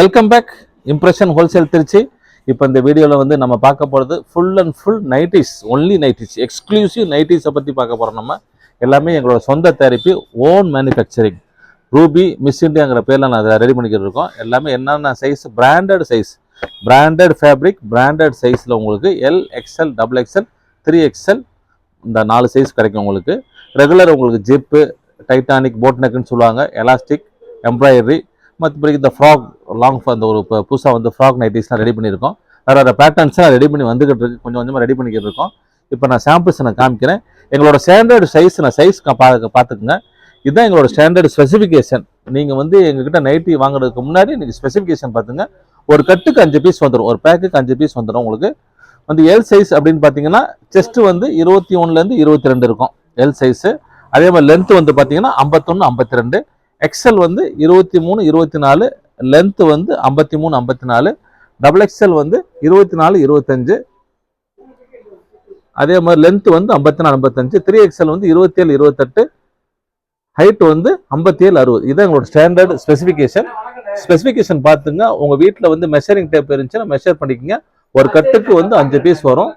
Welcome back impression wholesale Trichy. இப்போ இந்த வீடியோவில் வந்து நம்ம பார்க்க போகிறது full and full nighties only nighties exclusive நைட்டிஸை பற்றி பார்க்க போகிறோம் நம்ம. எல்லாமே எங்களோட சொந்த தயாரிப்பு ஓன் மேனுஃபேக்சரிங் ரூபி மிஸ் இண்டியாங்கிற பேரில் நான் அதை ரெடி பண்ணிக்கிட்டு இருக்கோம். எல்லாமே என்னென்ன size branded size branded fabric branded சைஸில் உங்களுக்கு L XL double XL three XL இந்த நாலு சைஸ் கிடைக்கும் உங்களுக்கு. ரெகுலர் உங்களுக்கு ஜிப்பு டைட்டானிக் போட் நெக்குன்னு சொல்லுவாங்க. எலாஸ்டிக் எம்ப்ராய்டரி மற்றபடி இந்த ஃப்ராக் லாங் அந்த ஒரு இப்போ புதுசாக வந்து ஃப்ராக் நைட்டிஸ்லாம் ரெடி பண்ணியிருக்கோம். வேறு வேறு பேட்டர்ன்ஸ்லாம் ரெடி பண்ணி வந்துக்கிட்டு இருக்கு. கொஞ்சம் கொஞ்சமாக ரெடி பண்ணிக்கிட்டு இருக்கோம். இப்போ நான் சாம்பிள்ஸ் நான் காமிக்கிறேன். எங்களோட ஸ்டாண்டர்ட் சைஸ் நான் சைஸ் பா பார்த்துக்குங்க. இதுதான் எங்களோட ஸ்டாண்டர்ட் ஸ்பெசிஃபிகேஷன் நீங்கள் வந்து எங்ககிட்ட நைட்டி வாங்குறதுக்கு முன்னாடி நீங்கள் ஸ்பெசிஃபிகேஷன் பார்த்துங்க. ஒரு கட்டுக்கு அஞ்சு பீஸ் வந்துடும் ஒரு பேக்குக்கு அஞ்சு பீஸ் வந்துடும் உங்களுக்கு. வந்து எல் சைஸ் அப்படின்னு பார்த்தீங்கன்னா செஸ்ட் வந்து இருபத்தி ஒன்றுலேருந்து இருபத்தி ரெண்டு இருக்கும். எல் சைஸு அதே மாதிரி லென்த் வந்து பார்த்தீங்கன்னா ஐம்பத்தொன்று ஐம்பத்தி ரெண்டு. எக்ஸல் வந்து இருபத்தி மூணு இருபத்தி நாலு லென்த்து வந்து ஐம்பத்தி மூணு ஐம்பத்தி நாலு டபுள் எக்ஸல் வந்து இருபத்தி நாலு இருபத்தஞ்சு அதே மாதிரி லென்த்து வந்து ஐம்பத்தி நாலு ஐம்பத்தஞ்சு த்ரீ எக்ஸல் வந்து இருபத்தேழு இருபத்தெட்டு ஹைட் வந்து ஐம்பத்தி ஏழு அறுபது. இதுதான் எங்களோட ஸ்டாண்டர்ட் ஸ்பெசிஃபிகேஷன் ஸ்பெசிஃபிகேஷன் பார்த்துங்க. உங்கள் வீட்டில் வந்து மெஷரிங் டேப் இருந்துச்சுன்னா மெஷர் பண்ணிக்கோங்க. ஒரு கட்டுக்கு வந்து அஞ்சு பீஸ் வரும்.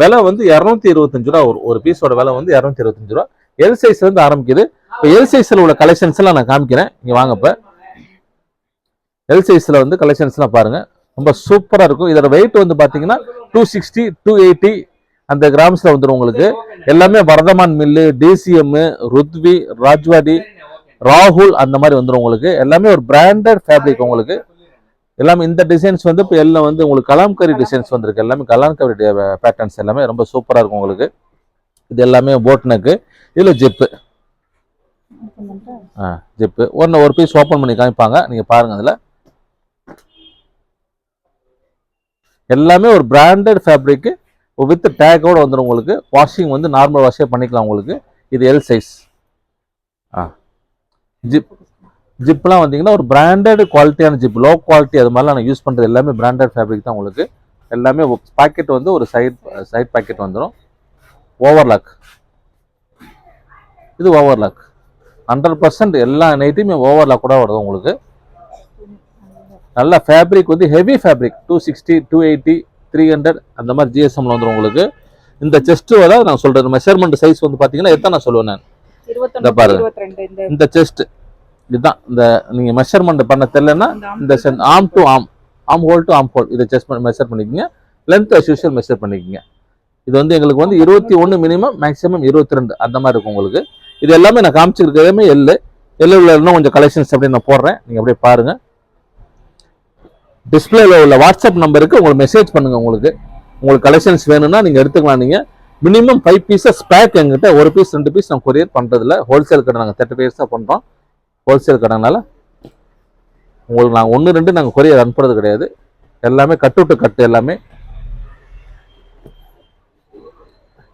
விலை வந்து இரநூத்தி இருபத்தஞ்சு ரூபா வரும். ஒரு பீஸோட விலை வந்து இரநூத்தி இருபத்தஞ்சு ரூபா. எல் சைஸ்ல இருந்து ஆரம்பிக்குது. இப்போ எல் சைஸ்ல உள்ள கலெக்ஷன்ஸ் எல்லாம் நான் காமிக்கிறேன். இங்க வாங்கப்ப எல் சைஸ்ல வந்து கலெக்ஷன்ஸ் எல்லாம் பாருங்க. ரொம்ப சூப்பரா இருக்கும். இதோட வெயிட் வந்து பாத்தீங்கன்னா டூ சிக்ஸ்டி டூ எயிட்டி அந்த கிராம்ஸ்ல வந்துடும் உங்களுக்கு. எல்லாமே வரதமான் மில்லு டிசிஎம் ருத்வி ராஜ்வாடி ராகுல் அந்த மாதிரி வந்துடும் உங்களுக்கு. எல்லாமே ஒரு பிராண்டட் ஃபேப்ரிக் உங்களுக்கு. எல்லாமே இந்த டிசைன்ஸ் வந்து இப்போ எல்லாம் வந்து உங்களுக்கு கலாம்கரி டிசைன்ஸ் வந்திருக்கு. எல்லாமே கலாம்கரி பேட்டர்ன்ஸ் எல்லாமே ரொம்ப சூப்பராக இருக்கும் உங்களுக்கு. இது எல்லாமே போட்னக்கு இதில் ஜிப்பு ஆ ஜிப்பு ஒன்று ஒரு பீஸ் ஓப்பன் பண்ணி காமிப்பாங்க. நீங்கள் பாருங்க அதில். எல்லாமே ஒரு பிராண்டட் ஃபேப்ரிக்கு வித் டேக்கோடு வந்துடும் உங்களுக்கு. வாஷிங் வந்து நார்மல் வாஷே பண்ணிக்கலாம் உங்களுக்கு. இது எல் சைஸ் ஆ. ஜிப் ஜிப்லாம் வந்தீங்கன்னா ஒரு பிராண்டட் குவாலிட்டியான ஜிப் லோ குவாலிட்டி அது மாதிரிலாம் நான் யூஸ் பண்ணுறது எல்லாமே பிராண்டட் ஃபேப்ரிக் தான் உங்களுக்கு. எல்லாமே பாக்கெட் வந்து ஒரு சைட் சைட் பாக்கெட் வந்துடும் ஓவர்லாக் இது ஓவர்லாக் ஹண்ட்ரட் பர்சன்ட் எல்லா நைட்டுமே ஓவர்லாக் கூட வருது உங்களுக்கு. நல்ல ஃபேப்ரிக் வந்து heavy fabric two sixty two eighty three hundred அந்த மாதிரி ஜிஎஸ்எம்ல வந்துடும் உங்களுக்கு. இந்த செஸ்ட் வர நான் சொல்றது மெஷர்மெண்ட் சைஸ் வந்து பார்த்தீங்கன்னா எத்தனை நான் சொல்லுவேன் நான்? இந்த பாரு. இந்த செஸ்ட் இதுதான். இந்த நீங்க மெஷர்மெண்ட் பண்ண தெரியலன்னா இந்த arm to arm arm hole to arm hole இதை செஸ்ட் மெஷர் பண்ணிக்கோங்க. லென்த் அஸ் யூஷுவல் மெஷர் பண்ணிக்கோங்க. இது வந்து எங்களுக்கு வந்து இருபத்தி ஒன்று மினிமம் மேக்ஸிமம் இருபத்தி ரெண்டு அந்த மாதிரி இருக்கும் உங்களுக்கு. இது எல்லாமே நான் காமிச்சிருக்கிறதுமே எல்லு எல்லு உள்ள இன்னும் கொஞ்சம் கலெக்ஷன்ஸ் அப்படியே நான் போடுறேன். நீங்கள் அப்படியே பாருங்கள் டிஸ்பிளேல உள்ள வாட்ஸ்அப் நம்பருக்கு உங்களுக்கு மெசேஜ் பண்ணுங்கள் உங்களுக்கு. உங்களுக்கு கலெக்ஷன்ஸ் வேணும்னா நீங்கள் எடுத்துக்கலாம். நீங்கள் மினிமம் ஃபைவ் பீஸஸ் பேக் எங்கிட்ட ஒரு பீஸ் ரெண்டு பீஸ் நான் கொரியர் பண்ணுறதில்ல ஹோல்சேல் கடை நாங்கள் தேர்ட்டி பீஸாக பண்ணுறோம் ஹோல்சேல் கடைனால உங்களுக்கு நாங்கள் ஒன்று ரெண்டு நாங்கள் கொரியர் அனுப்புறது கிடையாது. எல்லாமே கட்டு டு கட்டு எல்லாமே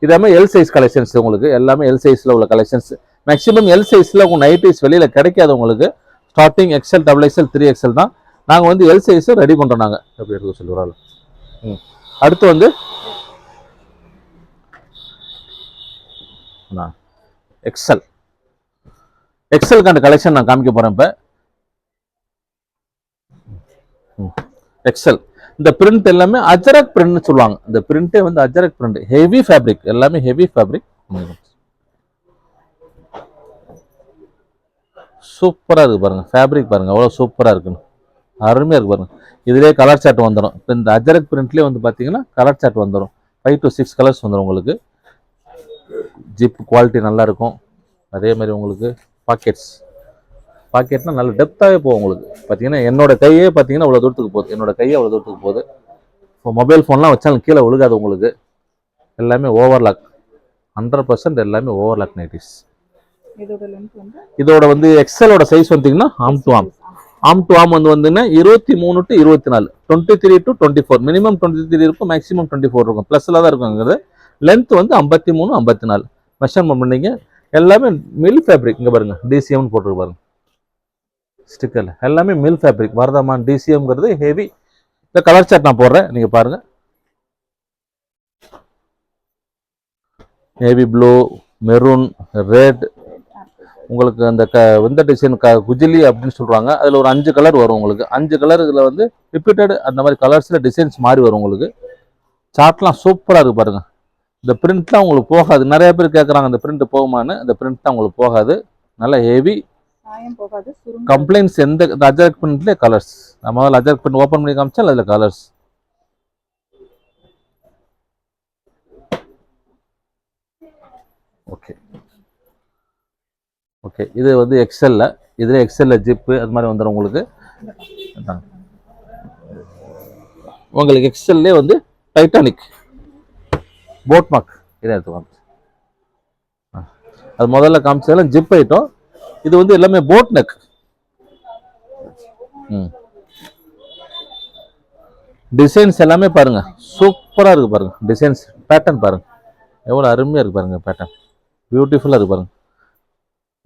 இதெல்லாமே எல் சைஸ் கலெக்ஷன்ஸ் உங்களுக்கு. எல்லாமே எல் சைஸில் உள்ள கலெக்ஷன்ஸ் மேக்ஸிமம் எல் சைஸில் உங்கள் நைட்டிஸ் வெளியில் கிடைக்காது உங்களுக்கு. Starting XL double XL three XL தான். நாங்கள் வந்து எல் சைஸை ரெடி பண்ணுறோம் நாங்கள் எப்படி எடுக்க சொல்லுவாங்க ம். அடுத்து வந்து எக்ஸல் எக்ஸலுக்கான கலெக்ஷன் நான் காமிக்க போகிறேன் இப்போ. எக்ஸல் இந்த பிரிண்ட் எல்லாமே அஜரக் பிரிண்ட்னு சொல்லுவாங்க. இந்த பிரிண்டே வந்து அஜரக் பிரிண்ட் ஹெவி ஃபேப்ரிக் எல்லாமே ஹெவி ஃபேப்ரிக் சூப்பராக இருக்கு பாருங்க. ஃபேப்ரிக் பாருங்க. அவ்வளோ சூப்பராக இருக்குன்னு. அருமையாக இருக்கு பாருங்க. இதுலேயே கலர் சார்ட் வந்துடும் இப்போ இந்த அஜரக் பிரிண்ட்லேயே வந்து பார்த்தீங்கன்னா கலர் சார்ட் வந்துடும் ஃபைவ் டு சிக்ஸ் கலர்ஸ் வந்துடும் உங்களுக்கு. ஜிப் குவாலிட்டி நல்லா இருக்கும் அதே மாதிரி உங்களுக்கு பாக்கெட்ஸ் பாக்கெட்னா நல்ல டெப்த்தாகவே போகும் உங்களுக்கு. பார்த்தீங்கன்னா என்னோட கையே பார்த்தீங்கன்னா அவ்வளோ தூரத்துக்கு போகுது. என்னோட கையே அவ்வளோ தூரத்துக்கு போகுது. இப்போ மொபைல் ஃபோன்லாம் வச்சாலும் கீழே விழுகாது உங்களுக்கு. எல்லாமே ஓவர்லாக் ஹண்ட்ரட் பர்சன்ட் எல்லாமே ஓவர்லாக் நைட்டிஸ் இதோட வந்து? எக்ஸலோட சைஸ் வந்தீங்கன்னா ஆம் டு ஆம் ஆம் டு ஆம் வந்து வந்தீங்கன்னா இருபத்தி மூணு டு இருபத்தி நாலு. Twenty three to twenty four minimum twenty three இருக்கும். மேக்ஸிமம் டுவெண்ட்டி ஃபோர் இருக்கும் ப்ளஸில் தான் இருக்குங்கிறது. லென்த் வந்து ஐம்பத்தி மூணு ஐம்பத்தி நாலு. மெஷர்மெண்ட் பண்ணீங்க. எல்லாமே மில் ஃபேப்ரிக் இங்கே பாருங்க டிசிஎம்னு போட்டுருக்கு பாருங்க. ஸ்டிக்கர் எல்லாமே மில் ஃபேப்ரிக் வரதாமான் டிசிஎம்ங்கிறது ஹெவி இந்த கலர் சார்ட் நான் போடுறேன். நீங்கள் பாருங்க. நேவி ப்ளூ மெரூன் ரெட் உங்களுக்கு அந்த க எந்த டிசைன் க குஜிலி அப்படின்னு சொல்கிறாங்க அதில் ஒரு அஞ்சு கலர் வரும் உங்களுக்கு. அஞ்சு கலர் இதில் வந்து ரிப்பீட்டட் அந்த மாதிரி கலர்ஸில் டிசைன்ஸ் மாறி வரும் உங்களுக்கு. சார்ட்லாம் சூப்பராக இருக்கு பாருங்க. இந்த பிரிண்ட்லாம் உங்களுக்கு போகாது. நிறைய பேர் கேட்குறாங்க அந்த பிரிண்ட் போகுமான்னு. அந்த பிரிண்ட் தான் உங்களுக்கு போகாது. நல்ல ஹெவி மாயம் போகாது கம்ப்ளைண்ட்ஸ் எந்த இந்த அஜர்க் கலர்ஸ் நம்ம முதல்ல அஜர்க் பிரிண்ட் ஓப்பன் பண்ணி காமிச்சால் அதில் கலர்ஸ் ஓகே ஓகே இது வந்து எக்ஸல்ல இதில் எக்ஸல்ல ஜிப்பு அது மாதிரி வந்துடும் உங்களுக்கு. உங்களுக்கு எக்ஸல்லே வந்து டைட்டானிக் போட் மார்க் இதை எடுத்துக்கோங்க ஆ. அது முதல்ல காமிச்சதெல்லாம் ஜிப் ஐட்டம் இது வந்து எல்லாமே போட் நெக் ம். டிசைன்ஸ் எல்லாமே பாருங்க. சூப்பராக இருக்கு பாருங்க. டிசைன்ஸ் பேட்டர்ன் பாருங்க. எவ்வளோ அருமையாக இருக்கு பாருங்க பேட்டர்ன் பியூட்டிஃபுல்லாக இருக்கு பாருங்க.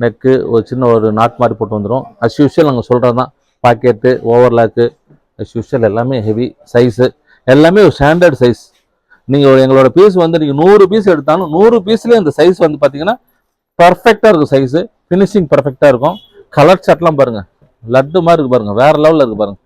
நெக்கு ஒரு சின்ன ஒரு நாட் மாதிரி போட்டு வந்துடும் அஸ் யூஷுவல் நாங்கள் சொல்கிறது தான் பாக்கெட்டு ஓவர்லாக்கு அஸ் யூஷுவல் எல்லாமே ஹெவி சைஸு எல்லாமே ஒரு ஸ்டாண்டர்ட் சைஸ் நீங்கள் எங்களோட பீஸ் வந்து நீங்கள் நூறு பீஸ் எடுத்தாலும் நூறு பீஸ்லேயே அந்த சைஸ் வந்து பார்த்தீங்கன்னா பர்ஃபெக்டாக இருக்கும் சைஸு ஃபினிஷிங் பர்ஃபெக்டாக இருக்கும். கலர் சட்லாம் பாருங்கள் லட்டு மாதிரி இருக்கு பாருங்கள் வேறு லெவலில் இருக்குது பாருங்கள்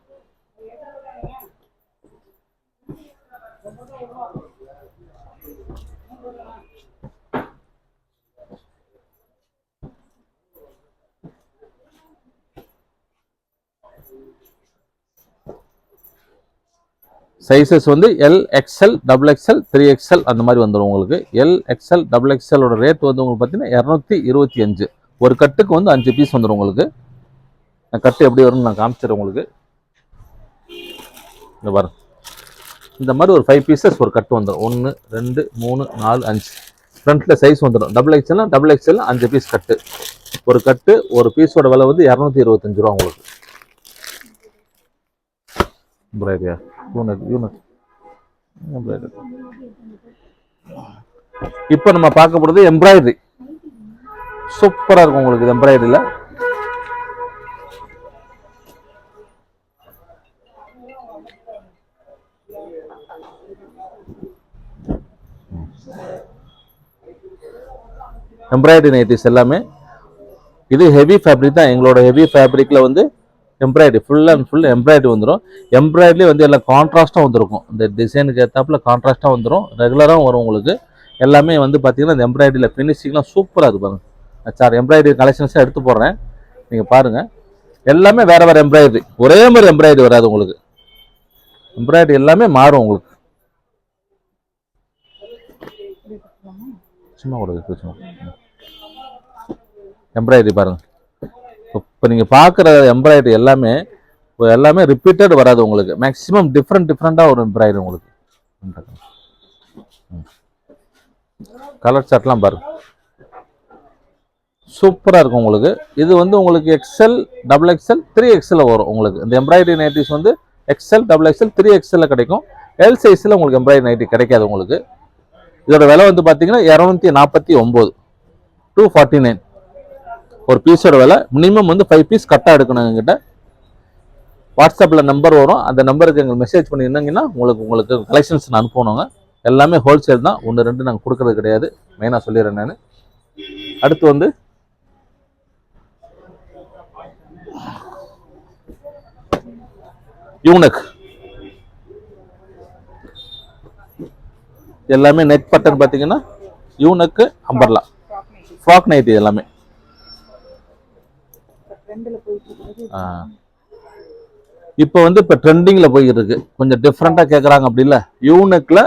சைஸஸ் வந்து L XL double XL three XL அந்த மாதிரி வந்துடும் உங்களுக்கு. எல் எக்ஸ்எல் டபுள் எக்ஸ்எலோட ரேட் வந்து உங்களுக்கு பார்த்தீங்கன்னா இரநூத்தி இருபத்தி அஞ்சு. ஒரு கட்டுக்கு வந்து அஞ்சு பீஸ் வந்துடும் உங்களுக்கு. நான் கட்டு எப்படி வரும்னு நான் காமிச்சிடுறேன் உங்களுக்கு. இந்த வரும் இந்த மாதிரி ஒரு ஃபைவ் பீசஸ் ஒரு கட்டு வந்துடும் ஒன்று ரெண்டு மூணு நாலு அஞ்சு. ஃப்ரண்ட்டில் சைஸ் வந்துடும் டபுள் எக்ஸ்எல்னா டபுள் எக்ஸ்எல் அஞ்சு பீஸ் கட்டு. ஒரு கட்டு ஒரு பீஸோட விலை வந்து இரநூத்தி இருபத்தஞ்சு ரூபா உங்களுக்கு. ப்ரைடியா யூனிட் யூனிட் இப்போ நம்ம பார்க்க போகிறது எம்ப்ராய்டரி சூப்பராக இருக்கும் உங்களுக்கு இது எம்ப்ராய்டரியில் எம்ப்ராய்டரி நைட்டிஸ் எல்லாமே. இது ஹெவி ஃபேப்ரிக் தான். எங்களோட ஹெவி ஃபேப்ரிக்கில் வந்து embroidery full and full embroidery வந்துடும் எம்ப்ராய்டரி வந்து எல்லாம் கான்ட்ராஸ்ட்டாக வந்துருக்கும். இந்த டிசைனுக்கு ஏற்றாப்புல கான்ட்ராஸ்ட்டாக வந்துடும் ரெகுலராகவும் வரும் உங்களுக்கு. எல்லாமே வந்து பார்த்தீங்கன்னா இந்த எம்ப்ராய்டரியில் ஃபினிஷிங்லாம் சூப்பராக இருக்கும் பாருங்க. சார் எம்ப்ராய்டரி கலெக்ஷன்ஸாக எடுத்து போடுறேன். நீங்கள் பாருங்கள் எல்லாமே வேறு வேறு எம்ப்ராய்டரி ஒரே மாதிரி எம்ப்ராய்டரி வராது உங்களுக்கு. எம்ப்ராய்டரி எல்லாமே மாறும் உங்களுக்கு. சும்மா கொடுக்கு சும்மா எம்ப்ராய்டரி பாருங்கள் இப்போ நீங்கள் பார்க்குற எம்ப்ராய்டரி எல்லாமே இப்போ எல்லாமே ரிப்பீட்டட் வராது உங்களுக்கு. மேக்ஸிமம் டிஃப்ரெண்ட் டிஃப்ரெண்ட்டாக ஒரு எம்ப்ராய்டரி உங்களுக்கு. கலர் சார்ட்லாம் பாருங்கள் சூப்பராக இருக்கும் உங்களுக்கு. இது வந்து உங்களுக்கு XL double XL three XL வரும் உங்களுக்கு. இந்த எம்ப்ராய்டரி நைட்டிஸ் வந்து எக்ஸல் டபுள் எக்ஸல் த்ரீ எக்ஸலில் கிடைக்கும். எல் சைஸில் உங்களுக்கு எம்ப்ராய்டரி நைட்டி கிடைக்காது உங்களுக்கு. இதோட விலை வந்து பார்த்தீங்கன்னா இரநூத்தி நாற்பத்தி ஒம்பது டூ ஃபார்ட்டி நைன் ஒரு பீஸோட விலை. மினிமம் வந்து ஃபைவ் பீஸ் கரெக்டாக எடுக்கணும் எங்கிட்ட வாட்ஸ்அப்பில் நம்பர் வரும். அந்த நம்பருக்கு எங்களுக்கு மெசேஜ் பண்ணியிருந்தீங்கன்னா உங்களுக்கு உங்களுக்கு கலெக்ஷன்ஸ் நான் அனுப்பணுங்க எல்லாமே ஹோல்சேல் தான். ஒன்று ரெண்டு நாங்கள் கொடுக்கறது கிடையாது. மெயினாக சொல்லிடுறேன் நான். அடுத்து வந்து யூனக் எல்லாமே நெக் பட்டன் பார்த்தீங்கன்னா யூனக்கு அம்பர்லா ஃப்ராக் நைட்டி எல்லாமே. இப்போ வந்து இப்போ ட்ரெண்டிங்கில் போய்கிட்டு இருக்கு. கொஞ்சம் டிஃப்ரெண்ட்டாக கேட்குறாங்க அப்படி இல்லை யூனக்கில்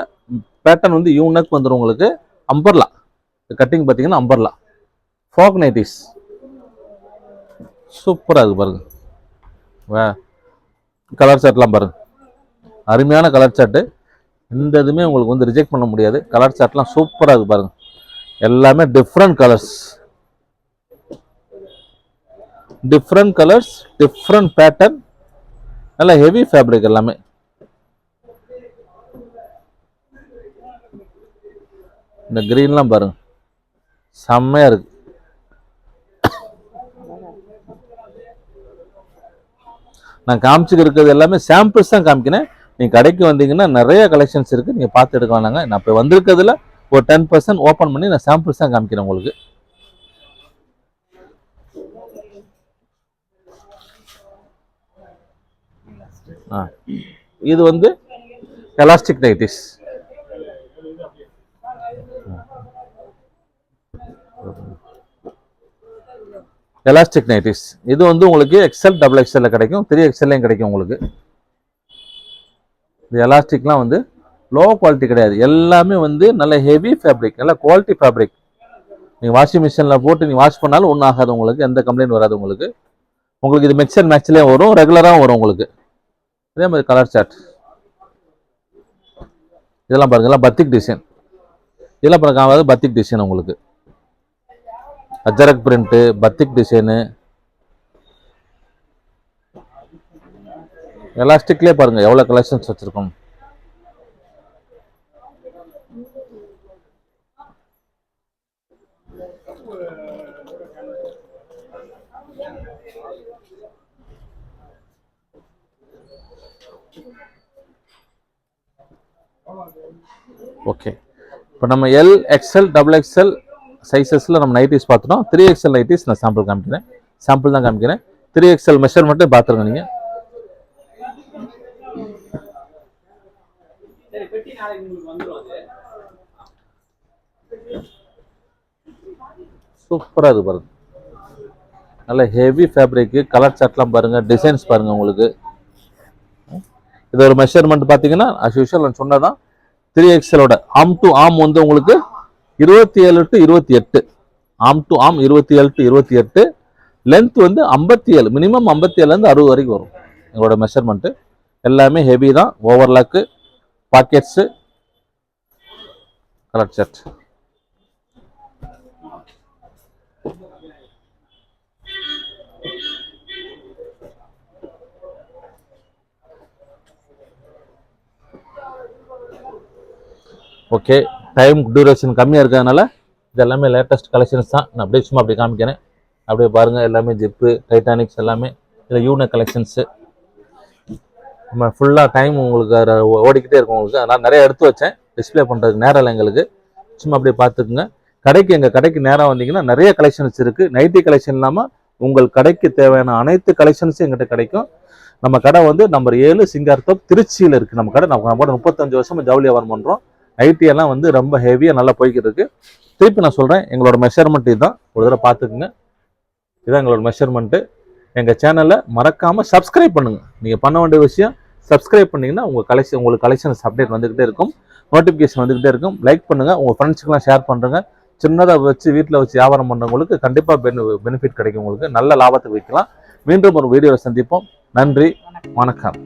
பேட்டர்ன் வந்து யூனக் வந்துடும் உங்களுக்கு அம்பர்லா கட்டிங் பார்த்தீங்கன்னா அம்பர்லா ஃப்ராக் நைட்டிஸ் சூப்பராக இருக்குது பாருங்க. வே. கலர் சார்ட்லாம் பாருங்கள் அருமையான கலர் சார்ட்டு இந்த இதுவுமே உங்களுக்கு வந்து ரிஜெக்ட் பண்ண முடியாது. கலர் சார்ட்லாம் சூப்பராக இருக்குது பாருங்கள் எல்லாமே different colours different colours different pattern நல்லா ஹெவி ஃபேப்ரிக் எல்லாமே. இந்த க்ரீன்லாம் பாருங்கள் செம்மையாக இருக்குது நான் காமிச்சுக்கிறது எல்லாமே சாம்பிள்ஸ் தான் காமிக்கிறேன். நீங்கள் கடைக்கு வந்தீங்கன்னா நிறைய கலெக்ஷன்ஸ் இருக்குது நீங்கள் பார்த்து எடுக்கலாங்க நான் இப்போ வந்திருக்கிறதுல ஒரு டென் பர்சன்ட் ஓப்பன் பண்ணி நான் சாம்பிள்ஸ் தான் காமிக்கிறேன் உங்களுக்கு. ஆ. இது வந்து எலாஸ்டிக் நைட்டிஸ் எலாஸ்டிக் நைட்டிஸ் இது வந்து உங்களுக்கு எக்ஸல் டபுள் எக்ஸல்ல கிடைக்கும். த்ரீ எக்ஸல்லையும் கிடைக்கும் உங்களுக்கு. இது எலாஸ்டிக்லாம் வந்து லோ குவாலிட்டி கிடையாது. எல்லாமே வந்து நல்ல ஹெவி ஃபேப்ரிக் நல்ல குவாலிட்டி ஃபேப்ரிக் நீங்கள் வாஷிங் மிஷினில் போட்டு நீங்கள் வாஷ் பண்ணாலும் ஒன்றும் ஆகாது உங்களுக்கு. எந்த கம்ப்ளைண்ட் வராது உங்களுக்கு. உங்களுக்கு இது மிக்சர் அண்ட் மேட்ச்லேயே வரும். ரெகுலராகவும் வரும் உங்களுக்கு. அதே மாதிரி கலர் சார்ட் இதெல்லாம் பாருங்கள் இதெல்லாம் பத்திக் டிசைன் இதெல்லாம் பாருங்க. பத்திக் டிசைன் உங்களுக்கு. அஜரக் பிரிண்ட்டு பத்திக் டிசைனு எலாஸ்டிக்லேயே பாருங்க எவ்வளோ கலெக்ஷன்ஸ் வச்சுருக்கோம். ஓகே இப்போ நம்ம எல் எக்ஸ்எல் டபுள் எக்ஸ்எல் சைஸஸில் நம்ம நைட்டிஸ் பார்த்துட்டோம் த்ரீ எக்ஸ்எல் நைட்டிஸ் நான் சாம்பிள் காமிக்கிறேன். சாம்பிள் தான் காமிக்கிறேன். த்ரீ எக்ஸ்எல் மெஷர்மெண்ட்டே பார்த்துருங்க நீங்கள் சூப்பராக இது பாருங்க. நல்ல ஹெவி ஃபேப்ரிக்கு கலர் சார்ட்லாம் பாருங்கள் டிசைன்ஸ் பாருங்கள் உங்களுக்கு. இது ஒரு மெஷர்மெண்ட் பார்த்தீங்கன்னா அஸ் யூஷுவல் நான் சொன்னதான் த்ரீ எக்ஸலோட ஆம் டு ஆம் வந்து உங்களுக்கு இருபத்தி ஏழு டு இருபத்தி எட்டு. ஆம் டு ஆம் இருபத்தி ஏழு டு இருபத்தி எட்டு. லென்த் வந்து ஐம்பத்தி ஏழு மினிமம் ஐம்பத்தி ஏழுலேருந்து அறுபது வரைக்கும் வரும். எங்களோட மெஷர்மெண்ட்டு எல்லாமே ஹெவி தான் overlock pockets colour shirt okay time duration கம்மியாக இருக்கிறதுனால இது எல்லாமே லேட்டஸ்ட் கலெக்ஷன்ஸ் தான். நான் அப்படியே சும்மா அப்படி காமிக்கிறேன். அப்படியே பாருங்கள் எல்லாமே ஜிப்பு டைட்டானிக்ஸ் எல்லாமே. இதில் யூனிக் கலெக்ஷன்ஸு நம்ம ஃபுல்லாக டைம் உங்களுக்கு ஓடிக்கிட்டே இருக்கும் உங்களுக்கு. அதனால் நிறைய எடுத்து வச்சேன். டிஸ்ப்ளே பண்ணுறதுக்கு நேரம் இல்லை எங்களுக்கு. சும்மா அப்படியே பார்த்துக்குங்க. கடைக்கு எங்கள் கடைக்கு நேரம் வந்தீங்கன்னா நிறைய கலெக்ஷன்ஸ் இருக்குது நைட்டி கலெக்ஷன் இல்லாமல் உங்கள் கடைக்கு தேவையான அனைத்து கலெக்ஷன்ஸும் எங்கிட்ட கிடைக்கும். நம்ம கடை வந்து நம்பர் ஏழு சிங்கார்த்தோப் திருச்சியில் இருக்குது நம்ம கடை நம்ம நம்ம முப்பத்தஞ்சு வருஷமாக ஜவுளி வியாபாரம் பண்ணுறோம் ஐடி எல்லாம் வந்து ரொம்ப ஹெவியாக நல்லா போய்கிட்டு இருக்கு திருப்பி நான் சொல்கிறேன் எங்களோட மெஷர்மெண்ட் இதுதான். ஒரு தடவை பார்த்துக்குங்க. இதுதான் எங்களோட மெஷர்மெண்ட்டு எங்கள் சேனலை மறக்காமல் சப்ஸ்கிரைப் பண்ணுங்கள் நீங்கள் பண்ண வேண்டிய விஷயம் சப்ஸ்கிரைப் பண்ணீங்கன்னா உங்கள் கலெக்ஷன் உங்களுக்கு கலெக்ஷன்ஸ் அப்டேட் வந்துக்கிட்டே இருக்கும். நோட்டிஃபிகேஷன் வந்துக்கிட்டே இருக்கும். லைக் பண்ணுங்கள் உங்கள் ஃப்ரெண்ட்ஸுக்கெலாம் ஷேர் பண்ணுறங்க சின்னதாக வச்சு வீட்டில் வச்சு வியாபாரம் பண்ணுறவங்களுக்கு கண்டிப்பாக பெனி பெனிஃபிட் கிடைக்கும் உங்களுக்கு. நல்ல லாபத்துக்கு விற்கலாம் மீண்டும் ஒரு வீடியோவில் சந்திப்போம். நன்றி. வணக்கம்.